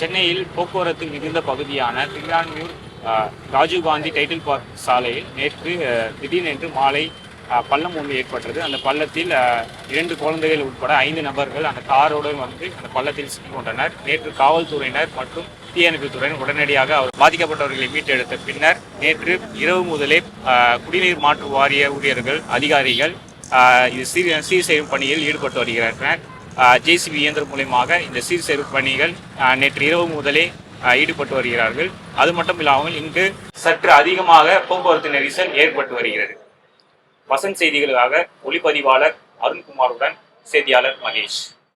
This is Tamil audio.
சென்னையில் போக்குவரத்து மிகுந்த பகுதியான திருவான்மியூர் ராஜீவ்காந்தி டைட்டில் பார்க் சாலையில் நேற்று திடீரென்று மாலை பள்ளம் ஒன்று ஏற்பட்டது. அந்த பள்ளத்தில் இரண்டு குழந்தைகள் உட்பட ஐந்து நபர்கள் அந்த காரோடு வந்து அந்த பள்ளத்தில் சிக்கிக் கொண்டனர். நேற்று காவல்துறையினர் மற்றும் தீயணைப்புத் துறையினர் உடனடியாக அவர் பாதிக்கப்பட்டவர்களை மீட்டெடுத்த பின்னர் நேற்று இரவு முதலே குடிநீர் மாற்று வாரிய ஊழியர்கள் அதிகாரிகள் இது சீர் சீர் செய்யும் பணியில் ஈடுபட்டு வருகின்றனர் ஜேசிபி இயந்திரம் மூலியமாக இந்த சீர் பணிகள் நேற்று இரவு முதலே ஈடுபட்டு வருகிறார்கள். அது மட்டும் இல்லாமல் இங்கு சற்று அதிகமாக போக்குவரத்து நெரிசல் ஏற்பட்டு வருகிறது. வசந்த் செய்திகளுக்காக ஒளிப்பதிவாளர் அருண்குமாருடன் செய்தியாளர் மகேஷ்.